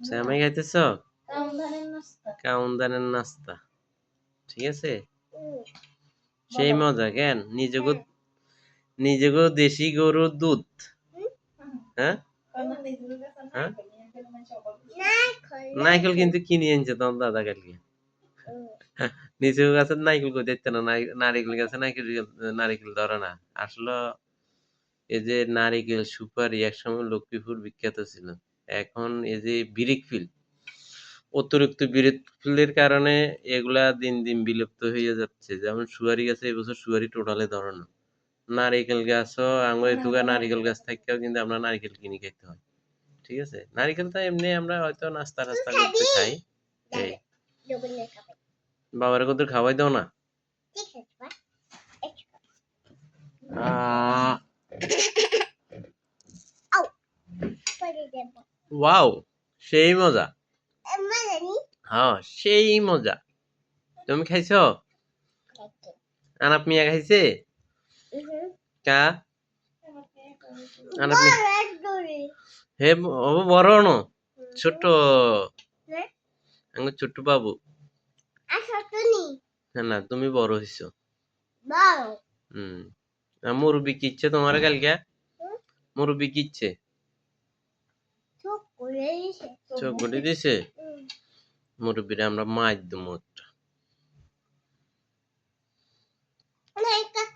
শ্যামাই খাইতেছ? কাউন্দানের নাস্তা। ঠিক আছে? সেই মজা কেন? নিজেকে নিজেকে দেশি গরুর দুধ। হ্যাঁ? হ্যাঁ? নাইকেল। কিন্তু কিনে আনছে তোমার দাদা কালকে। নিজের কাছে নাইকেল করে দেখতে না নারিকেল গাছে নাইকেল নারিকেল ধরে না। আসলে এই যে নারিকেল সুপারি একসময় লক্ষ্মীপুর বিখ্যাত ছিল। এখন এই যে বিরিক ফিল অতিরিক্ত বিরিক ফিলের কারণে এগুলা দিন দিন বিলুপ্ত হয়ে যাচ্ছে। যেমন সুয়ারি গাছে এবছর সুয়ারি টোটালে ধরে না। নারিকেল গাছও আঙুরে টুকা নারিকেল গাছ থাকতেও কিন্তু আমরা নারিকেল কিনে খেতে হয়। ঠিক আছে? নারিকেল তো এমনি আমরা হয়তো নাস্তা টাস্তা করতে খাই। এই। বাবার কত খাওয়াই দাও না। ওয়াও সেই মজা। হ্যাঁ সেই মজা। তুমি খাইছো? আনাপ মিয়া খাইছে? কা? আনাপ হে ও বড় ন ছোট হ্যাঁ আঙ্গুর ছোট্ট বাবু। না। তুমি বড় হইছো। হুম। মুরব্বি কিচ্ছে তোমার কালকে হুম? মুরব্বি কিচ্ছে চোখ দিছে মুরব্বিরে আমরা মাছ দেবো